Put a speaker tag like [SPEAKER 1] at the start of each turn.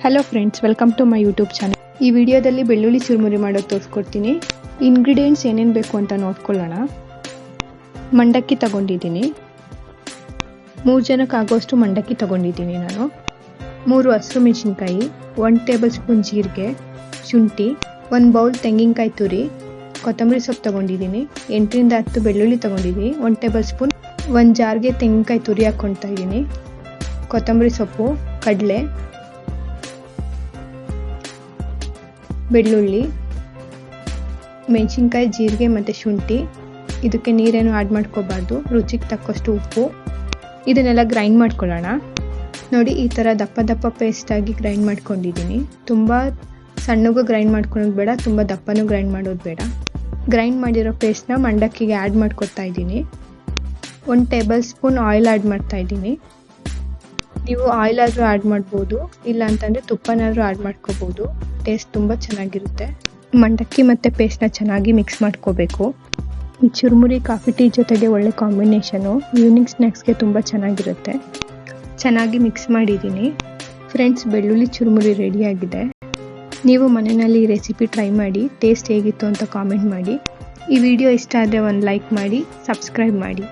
[SPEAKER 1] Hello friends welcome to my YouTube channel ಈ ವಿಡಿಯೋದಲ್ಲಿ ಬೆಳ್ಳುಳ್ಳಿ ಚುರುಮುರಿ ಮಾಡೋದು ತೋರಿಸ್ಕೊಡ್ತೀನಿ. ಇಂಗ್ರೀಡಿಯೆಂಟ್ಸ್ ಏನೇನು ಬೇಕು ಅಂತ ನೋಡ್ಕೊಳ್ಳೋಣ. ಮಂಡಕ್ಕಿ ತಗೊಂಡಿದ್ದೀನಿ. ಮೂರು ಜನಕ್ಕೆ ಆಗೋಷ್ಟು ಮಂಡಕ್ಕಿ ತಗೊಂಡಿದ್ದೀನಿ ನಾನು. ಮೂರು ಹಸಿರು ಮೆಣಸಿನ್ಕಾಯಿ ಒನ್ ಟೇಬಲ್ ಸ್ಪೂನ್ ಜೀರಿಗೆ, ಶುಂಠಿ, ಒಂದು ಬೌಲ್ ತೆಂಗಿನಕಾಯಿ ತುರಿ, ಕೊತ್ತಂಬರಿ ಸೊಪ್ಪು ತೊಗೊಂಡಿದ್ದೀನಿ. ಎಂಟರಿಂದ ಹತ್ತು ಬೆಳ್ಳುಳ್ಳಿ ತೊಗೊಂಡಿದ್ದೀನಿ. ಒನ್ ಟೇಬಲ್ ಸ್ಪೂನ್ ಒಂದು ಜಾರ್ಗೆ ತೆಂಗಿನಕಾಯಿ ತುರಿ ಹಾಕ್ಕೊಳ್ತಾ ಇದ್ದೀನಿ. ಕೊತ್ತಂಬರಿ ಸೊಪ್ಪು, ಕಡಲೆ ಬೆಳ್ಳುಳ್ಳಿ, ಮೆಣಸಿನ್ಕಾಯಿ, ಜೀರಿಗೆ ಮತ್ತು ಶುಂಠಿ. ಇದಕ್ಕೆ ನೀರೇನು ಆ್ಯಡ್ ಮಾಡ್ಕೋಬಾರ್ದು. ರುಚಿಗೆ ತಕ್ಕಷ್ಟು ಉಪ್ಪು. ಇದನ್ನೆಲ್ಲ ಗ್ರೈಂಡ್ ಮಾಡ್ಕೊಳ್ಳೋಣ. ನೋಡಿ, ಈ ಥರ ದಪ್ಪ ದಪ್ಪ ಪೇಸ್ಟಾಗಿ ಗ್ರೈಂಡ್ ಮಾಡ್ಕೊಂಡಿದ್ದೀನಿ. ತುಂಬ ಸಣ್ಣಗೂ ಗ್ರೈಂಡ್ ಮಾಡ್ಕೊಳೋದು ಬೇಡ, ತುಂಬ ದಪ್ಪನೂ ಗ್ರೈಂಡ್ ಮಾಡೋದು ಬೇಡ. ಗ್ರೈಂಡ್ ಮಾಡಿರೋ ಪೇಸ್ಟ್ನ ಮಂಡಕ್ಕಿಗೆ ಆ್ಯಡ್ ಮಾಡ್ಕೊತಾ ಇದ್ದೀನಿ. ಒಂದು ಟೇಬಲ್ ಸ್ಪೂನ್ ಆಯಿಲ್ ಆ್ಯಡ್ ಮಾಡ್ತಾ ಇದ್ದೀನಿ. ನೀವು ಆಯಿಲ್ ಆದರೂ ಆ್ಯಡ್ ಮಾಡ್ಬೋದು, ಇಲ್ಲ ಅಂತಂದರೆ ತುಪ್ಪನಾದರೂ ಆ್ಯಡ್ ಮಾಡ್ಕೋಬೋದು. ಟೇಸ್ಟ್ ತುಂಬ ಚೆನ್ನಾಗಿರುತ್ತೆ. ಮಂಡಕ್ಕಿ ಮತ್ತು ಪೇಸ್ಟ್ನ ಚೆನ್ನಾಗಿ ಮಿಕ್ಸ್ ಮಾಡ್ಕೋಬೇಕು. ಈ ಚುರುಮುರಿ, ಕಾಫಿ, ಟೀ ಜೊತೆಗೆ ಒಳ್ಳೆ ಕಾಂಬಿನೇಷನು ಈವ್ನಿಂಗ್ ಸ್ನ್ಯಾಕ್ಸ್ಗೆ ತುಂಬ ಚೆನ್ನಾಗಿರುತ್ತೆ. ಚೆನ್ನಾಗಿ ಮಿಕ್ಸ್ ಮಾಡಿದ್ದೀನಿ. ಫ್ರೆಂಡ್ಸ್ ಬೆಳ್ಳುಳ್ಳಿ ಚುರುಮುರಿ ರೆಡಿಯಾಗಿದೆ ನೀವು ಮನೆಯಲ್ಲಿ ಈ ರೆಸಿಪಿ ಟ್ರೈ ಮಾಡಿ ಟೇಸ್ಟ್ ಹೇಗಿತ್ತು ಅಂತ ಕಾಮೆಂಟ್ ಮಾಡಿ. ಈ ವಿಡಿಯೋ ಇಷ್ಟ ಆದರೆ ಒಂದು ಲೈಕ್ ಮಾಡಿ ಸಬ್ಸ್ಕ್ರೈಬ್ ಮಾಡಿ.